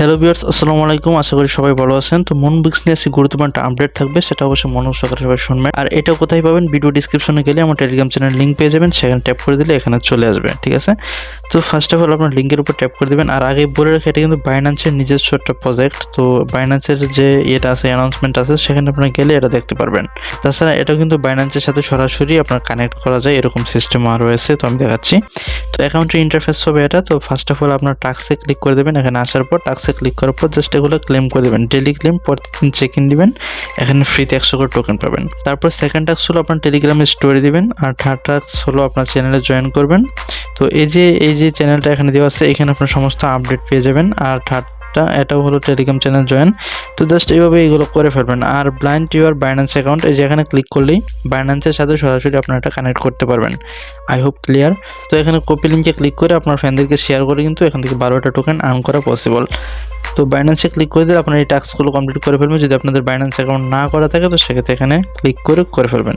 Hello বিয়ার্স আসসালামু আলাইকুম। আশা করি সবাই ভালো আছেন। তো মন বুকস নিয়ে আজকে গুরুত্বপূর্ণ একটা আপডেট থাকবে, সেটা অবশ্যই মনোজ সহকারে সবাই শুনবেন। আর এটা কোথায় পাবেন? ভিডিও ডিসক্রিপশনে গেলে আমার টেলিগ্রাম চ্যানেল লিঙ্ক পেয়ে যাবেন। সেখানে ট্যাপ করে দিলে এখানে চলে আসবে, ঠিক আছে? তো ফার্স্ট অফ অল আপনার লিঙ্কের উপর ট্যাপ করে দেবেন। আর আগে বলে রাখি, এটা কিন্তু বাইন্যান্সের নিজস্ব একটা প্রজেক্ট তো বাইন্যান্সের যে এটা আছে অ্যানাউন্সমেন্ট আছে, সেখানে আপনার গেলে এটা দেখতে পারবেন। তাছাড়া এটাও কিন্তু বাইন্যান্সের সাথে সরাসরি আপনার কানেক্ট করা যায়, এরকম সিস্টেম রয়েছে তো আমি দেখাচ্ছি। তো অ্যাকাউন্টের ইন্টারফেস হবে এটা। তো ফার্স্ট অফ অল আপনার টাক্সে ক্লিক করে দেবেন। এখানে আসার পর টাক্সে ক্লিক করার পর জাস্ট এগুলো ক্লেম করে দেবেন। ডেলি ক্লেম প্রতিদিন চেক ইন দিবেন। এখানে ফ্রিতে একশো করে টোকেন পাবেন। তারপর সেকেন্ড টাক্স হলো আপনার টেলিগ্রামে স্টোরি দিবেন আর থার্ড টাক্স হলো আপনার চ্যানেলে জয়েন করবেন। তো এই যে এই যে চ্যানেলটা এখানে দেওয়া আছে, এখানে আপনার সমস্ত আপডেট পেয়ে যাবেন। আর থার্ড এটাও হলো টেলিগ্রাম চ্যানেল জয়েন তো জাস্ট এইভাবে এগুলো করে ফেলবেন। আর ব্লাইন্ড ইউর বাইন্যান্স অ্যাকাউন্ট এই যে এখানে ক্লিক করলেই বাইন্যান্সের সাথে সরাসরি আপনার এটা কানেক্ট করতে পারবেন। আই হোপ ক্লিয়ার তো এখানে কপি লিঙ্কে ক্লিক করে আপনার ফ্রেন্ডদেরকে শেয়ার করে কিন্তু এখান থেকে বারোটা টোকেন আর্ন করা পসিবল তো বাইন্যান্সে ক্লিক করে দিলে আপনার এই টাস্কগুলো কমপ্লিট করে ফেলবেন। যদি আপনাদের বাইন্যান্স অ্যাকাউন্ট না করা থাকে, তো সেক্ষেত্রে এখানে ক্লিক করে করে ফেলবেন।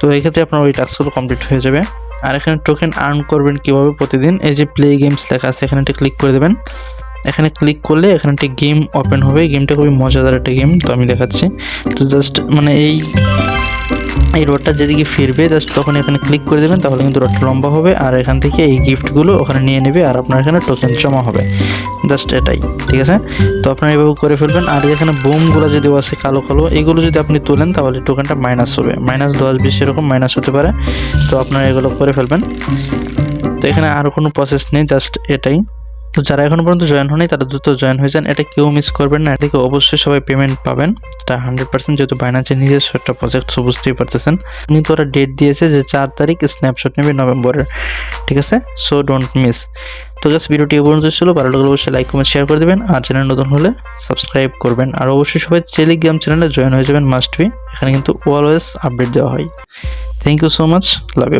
তো এই ক্ষেত্রে আপনার ওই টাস্কগুলো কমপ্লিট হয়ে যাবে। আর এখানে টোকেন আর্ন করবেন কীভাবে প্রতিদিন? এই যে প্লে গেমস লেখা আছে, এখানে ক্লিক করে দেবেন। এখানে ক্লিক করলে এখানে একটি গেম ওপেন হবে গেমটা খুবই মজাদার একটা গেম তো আমি দেখাচ্ছি। তো জাস্ট মানে এই এই রোডটা যেদিকে ফিরবে জাস্ট তখন এখানে ক্লিক করে দেবেন, তাহলে কিন্তু রোডটা লম্বা হবে। আর এখান থেকে এই গিফটগুলো ওখানে নিয়ে নেবে, আর আপনার এখানে টোকেন জমা হবে। জাস্ট এটাই, ঠিক আছে? তো আপনারা এভাবে করে ফেলবেন। আর এখানে বোমগুলো যদি আছে, কালো কালো, এগুলো যদি আপনি তোলেন, তাহলে টোকেনটা মাইনাস হবে। মাইনাস দশ, বিশ এরকম মাইনাস হতে পারে। তো আপনারা এগুলো করে ফেলবেন। তো এখানে আর কোনো প্রসেস নেই জাস্ট এটাই। তো যারা এখনও পর্যন্ত জয়েন হয়নি তারা দ্রুত জয়েন হয়ে যান। এটা কেউ মিস করবেন না। এটাকে অবশ্যই সবাই পেমেন্ট পাবেন। এটা হান্ড্রেড পার্সেন্ট যেহেতু বাইনান্সের নিজস্ব একটা প্রজেক্ট সো বুঝতেই পারতেছেন। কিন্তু ওরা ডেট দিয়েছে যে চার তারিখ স্ন্যাপশট নেবে নভেম্বরের। ঠিক আছে? সো ডোন্ট মিস তো গাছ ভিডিওটি এ পর্যন্ত ছিল। ভালো লাগলে অবশ্যই লাইক কমেন্ট শেয়ার করে দেবেন। আর চ্যানেল নতুন হলে সাবস্ক্রাইব করবেন। আর অবশ্যই সবাই টেলিগ্রাম চ্যানেলে জয়েন হয়ে যাবেন মাস্ট বি এখানে কিন্তু অলওয়েজ আপডেট দেওয়া হয়। Thank you so much love you